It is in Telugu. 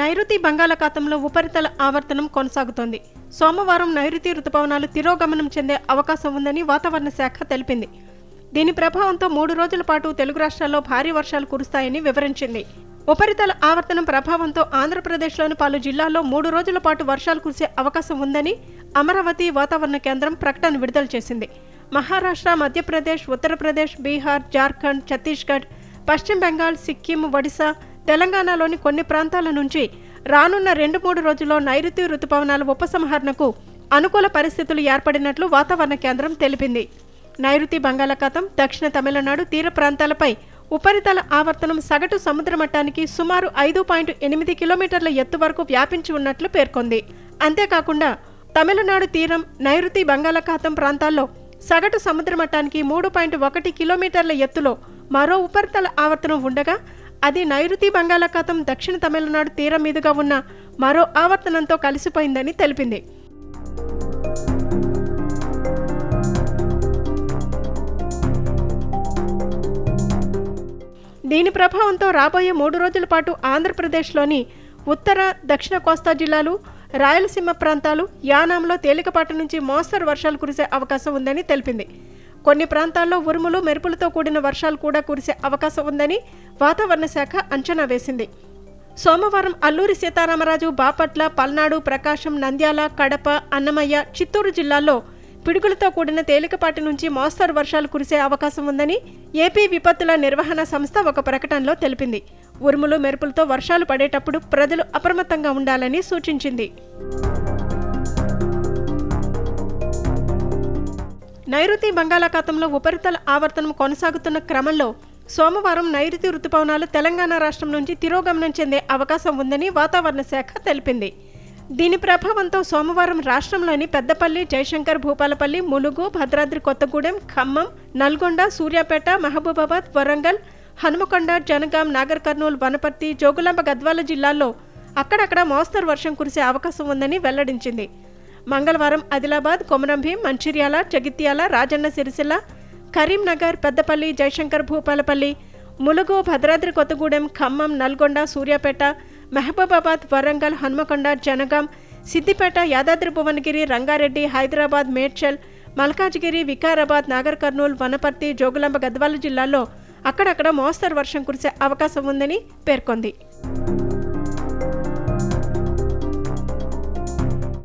నైరుతి బంగాళాఖాతంలో ఉపరితల ఆవర్తనం కొనసాగుతోంది. సోమవారం నైరుతి రుతుపవనాలు తిరోగమనం చెందే అవకాశం ఉందని వాతావరణ శాఖ తెలిపింది. దీని ప్రభావంతో మూడు రోజుల పాటు తెలుగు రాష్ట్రాల్లో భారీ వర్షాలు కురుస్తాయని వివరించింది. ఉపరితల ఆవర్తనం ప్రభావంతో ఆంధ్రప్రదేశ్లోని పలు జిల్లాల్లో మూడు రోజుల పాటు వర్షాలు కురిసే అవకాశం ఉందని అమరావతి వాతావరణ కేంద్రం ప్రకటన విడుదల చేసింది. మహారాష్ట్ర మధ్యప్రదేశ్ ఉత్తరప్రదేశ్ బీహార్ జార్ఖండ్ ఛత్తీస్గఢ్ పశ్చిమ బెంగాల్ సిక్కిం ఒడిశా తెలంగాణలోని కొన్ని ప్రాంతాల నుంచి రానున్న రెండు మూడు రోజుల్లో నైరుతి రుతుపవనాల ఉపసంహరణకు అనుకూల పరిస్థితులు ఏర్పడినట్లు వాతావరణ కేంద్రం తెలిపింది. నైరుతి బంగాళాఖాతం దక్షిణ తమిళనాడు తీర ప్రాంతాలపై ఉపరితల ఆవర్తనం సగటు సముద్ర మట్టానికి సుమారు ఐదు పాయింట్ ఎనిమిది కిలోమీటర్ల ఎత్తు వరకు వ్యాపించి ఉన్నట్లు పేర్కొంది. అంతేకాకుండా తమిళనాడు తీరం నైరుతి బంగాళాఖాతం ప్రాంతాల్లో సగటు సముద్ర మట్టానికి మూడు పాయింట్ ఒకటి కిలోమీటర్ల ఎత్తులో మరో ఉపరితల ఆవర్తనం ఉండగా అది నైరుతి బంగాళాఖాతం దక్షిణ తమిళనాడు తీరం మీదుగా ఉన్న మరో ఆవర్తనంతో కలిసిపోయిందని తెలిపింది. దీని ప్రభావంతో రాబోయే మూడు రోజుల పాటు ఆంధ్రప్రదేశ్లోని ఉత్తర దక్షిణ కోస్తా జిల్లాలు రాయలసీమ ప్రాంతాలు యానాంలో తేలికపాటి నుంచి మోస్తరు వర్షాలు కురిసే అవకాశం ఉందని తెలిపింది. కొన్ని ప్రాంతాల్లో ఉరుములు మెరుపులతో కూడిన వర్షాలు కూడా కురిసే అవకాశం ఉందని వాతావరణ శాఖ అంచనా వేసింది. సోమవారం అల్లూరి సీతారామరాజు బాపట్ల పల్నాడు ప్రకాశం నంద్యాల కడప అన్నమయ్య చిత్తూరు జిల్లాల్లో పిడుగులతో కూడిన తేలికపాటి నుంచి మోస్తరు వర్షాలు కురిసే అవకాశం ఉందని ఏపీ విపత్తుల నిర్వహణ సంస్థ ఒక ప్రకటనలో తెలిపింది. ఉరుములు మెరుపులతో వర్షాలు పడేటప్పుడు ప్రజలు అప్రమత్తంగా ఉండాలని సూచించింది. నైరుతి బంగాళాఖాతంలో ఉపరితల ఆవర్తనం కొనసాగుతున్న క్రమంలో సోమవారం నైరుతి రుతుపవనాలు తెలంగాణ రాష్ట్రం నుంచి తిరోగమనం చెందే అవకాశం ఉందని వాతావరణ శాఖ తెలిపింది. దీని ప్రభావంతో సోమవారం రాష్ట్రంలోని పెద్దపల్లి జయశంకర్ భూపాలపల్లి ములుగు భద్రాద్రి కొత్తగూడెం ఖమ్మం నల్గొండ సూర్యాపేట మహబూబాబాద్ వరంగల్ హనుమకొండ జనగాం నాగర్ కర్నూలు వనపర్తి జోగులాంబ గద్వాల జిల్లాల్లో అక్కడక్కడ మోస్తరు వర్షం కురిసే అవకాశం ఉందని వెల్లడించింది. మంగళవారం ఆదిలాబాద్ కొమరంభీం మంచిర్యాల జగిత్యాల రాజన్న సిరిసిల్ల కరీంనగర్ పెద్దపల్లి జయశంకర్ భూపాలపల్లి ములుగు భద్రాద్రి కొత్తగూడెం ఖమ్మం నల్గొండ సూర్యాపేట మహబూబాబాద్ వరంగల్ హన్మకొండ జనగాం సిద్దిపేట యాదాద్రి భువనగిరి రంగారెడ్డి హైదరాబాద్ మేడ్చల్ మల్కాజ్గిరి వికారాబాద్ నాగర్ కర్నూల్ వనపర్తి జోగులాంబ గద్వాల జిల్లాల్లో అక్కడక్కడ మోస్తరు వర్షం కురిసే అవకాశం ఉందని పేర్కొంది.